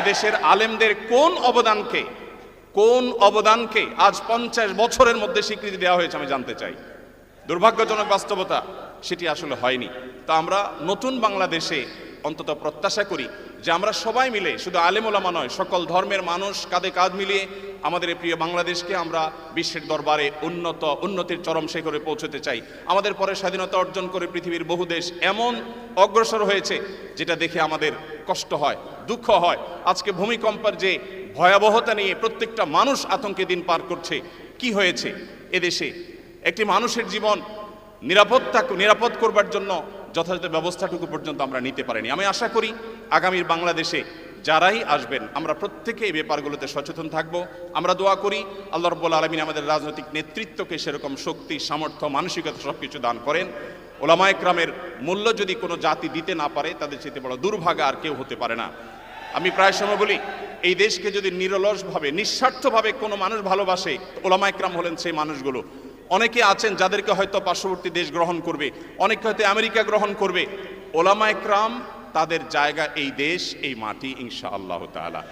এদেশের আলেমদের কোন অবদানকে কোন অবদানকে আজ পঞ্চাশ বছরের মধ্যে স্বীকৃতি দেওয়া হয়েছে আমি জানতে চাই। দুর্ভাগ্যজনক বাস্তবতা সেটি আসলে হয়নি। তা আমরা নতুন বাংলাদেশে অন্তত প্রত্যাশা করি যে আমরা সবাই মিলে, শুধু আলেমোলামা নয়, সকল ধর্মের মানুষ কাঁধে কাঁধ মিলিয়ে আমাদের এই প্রিয় বাংলাদেশকে আমরা বিশ্বের দরবারে উন্নত, উন্নতির চরম শিখরে পৌঁছতে চাই। আমাদের পরে স্বাধীনতা অর্জন করে পৃথিবীর বহু দেশ এমন অগ্রসর হয়েছে, যেটা দেখে আমাদের কষ্ট হয়, দুঃখ হয়। আজকে ভূমিকম্পের যে ভয়াবহতা নিয়ে প্রত্যেকটা মানুষ আতঙ্কে দিন পার করছে, কি হয়েছে? এদেশে একটি মানুষের জীবন নিরাপত্তা, নিরাপদ করবার জন্য যথাযথ ব্যবস্থাটুকু পর্যন্ত আমরা নিতে পারিনি। আমি আশা করি আগামীর বাংলাদেশে যারাই আসবেন, আমরা প্রত্যেকে এই ব্যাপারগুলোতে সচেতন থাকব। আমরা দোয়া করি, আল্লাহ রব্বুল আলমিন আমাদের রাজনৈতিক নেতৃত্বকে সেরকম শক্তি, সামর্থ্য, মানসিকতা সব কিছু দান করেন। ওলামা একরামের মূল্য যদি কোনো জাতি দিতে না পারে, তাদের চেয়ে বড় দুর্ভাগা আর কেউ হতে পারে না। আমি প্রায় সময় বলি, এই দেশকে যদি নিরলসভাবে, নিঃস্বার্থভাবে কোনো মানুষ ভালোবাসে ওলামা একরাম হলেন সেই মানুষগুলো। অনেকে আছেন যাদেরকে হয়তো পার্শ্ববর্তী দেশ গ্রহণ করবে, অনেকে হয়তো আমেরিকা গ্রহণ করবে। ওলামা একরাম তাদের জায়গা এই দেশ এই মাটি ইনশা আল্লাহ তাআলা।